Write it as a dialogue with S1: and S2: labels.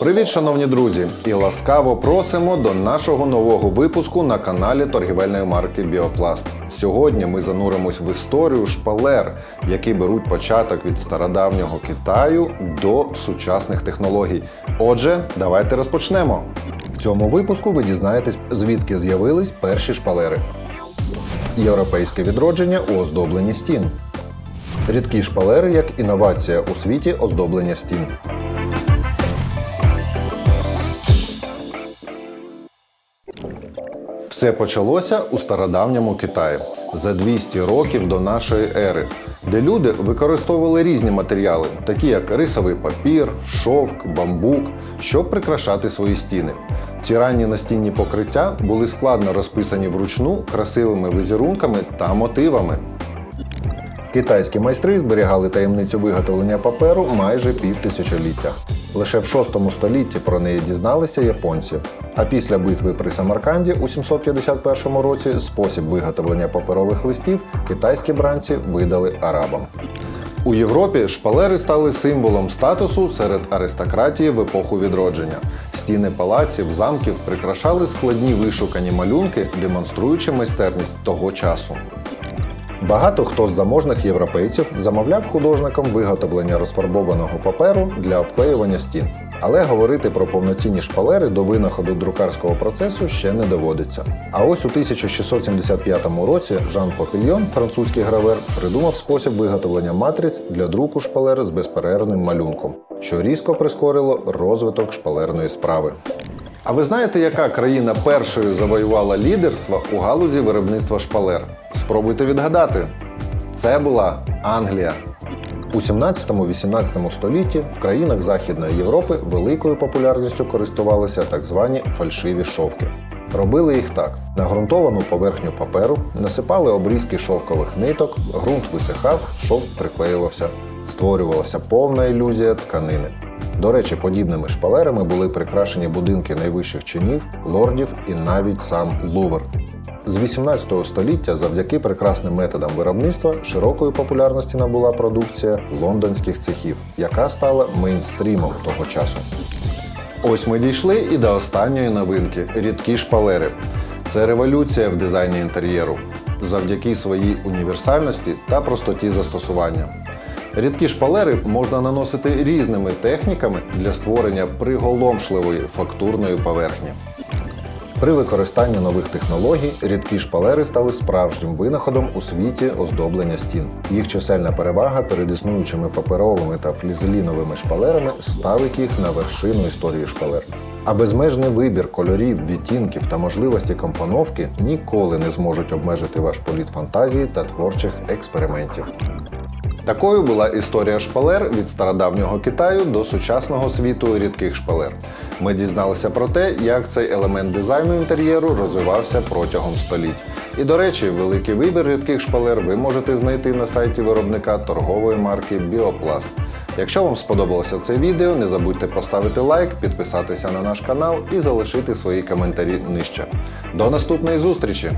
S1: Привіт, шановні друзі! І ласкаво просимо до нашого нового випуску на каналі торгівельної марки Біопласт. Сьогодні ми зануримось в історію шпалер, які беруть початок від стародавнього Китаю до сучасних технологій. Отже, давайте розпочнемо. В цьому випуску ви дізнаєтесь, звідки з'явились перші шпалери. Європейське відродження у оздобленні стін. Рідкі шпалери як інновація у світі оздоблення стін. Все почалося у стародавньому Китаї за 200 років до нашої ери, де люди використовували різні матеріали, такі як рисовий папір, шовк, бамбук, щоб прикрашати свої стіни. Ці ранні настінні покриття були складно розписані вручну красивими візерунками та мотивами. Китайські майстри зберігали таємницю виготовлення паперу майже півтисячоліття. Лише в 6 столітті про неї дізналися японці. А після битви при Самарканді у 751 році спосіб виготовлення паперових листів китайські бранці видали арабам. У Європі шпалери стали символом статусу серед аристократії в епоху відродження. Стіни палаців, замків прикрашали складні вишукані малюнки, демонструючи майстерність того часу. Багато хто з заможних європейців замовляв художникам виготовлення розфарбованого паперу для обклеювання стін. Але говорити про повноцінні шпалери до винаходу друкарського процесу ще не доводиться. А ось у 1675 році Жан Попільйон, французький гравер, придумав спосіб виготовлення матриць для друку шпалери з безперервним малюнком, що різко прискорило розвиток шпалерної справи. А ви знаєте, яка країна першою завоювала лідерство у галузі виробництва шпалер? Спробуйте відгадати. Це була Англія. У 17-18 столітті в країнах Західної Європи великою популярністю користувалися так звані фальшиві шовки. Робили їх так: на ґрунтовану поверхню паперу насипали обрізки шовкових ниток, ґрунт висихав, шовк приклеювався, створювалася повна ілюзія тканини. До речі, подібними шпалерами були прикрашені будинки найвищих чинів, лордів і навіть сам Лувр. З 18 століття завдяки прекрасним методам виробництва широкої популярності набула продукція лондонських цехів, яка стала мейнстрімом того часу. Ось ми дійшли і до останньої новинки рідкі шпалери. Це революція в дизайні інтер'єру завдяки своїй універсальності та простоті застосування. Рідкі шпалери можна наносити різними техніками для створення приголомшливої фактурної поверхні. При використанні нових технологій рідкі шпалери стали справжнім винаходом у світі оздоблення стін. Їх чисельна перевага перед існуючими паперовими та флізеліновими шпалерами ставить їх на вершину історії шпалер. А безмежний вибір кольорів, відтінків та можливості компоновки ніколи не зможуть обмежити ваш політ фантазії та творчих експериментів. Такою була історія шпалер від стародавнього Китаю до сучасного світу рідких шпалер. Ми дізналися про те, як цей елемент дизайну інтер'єру розвивався протягом століть. І до речі, великий вибір рідких шпалер ви можете знайти на сайті виробника торгової марки Біопласт. Якщо вам сподобалося це відео, не забудьте поставити лайк, підписатися на наш канал і залишити свої коментарі нижче. До наступної зустрічі!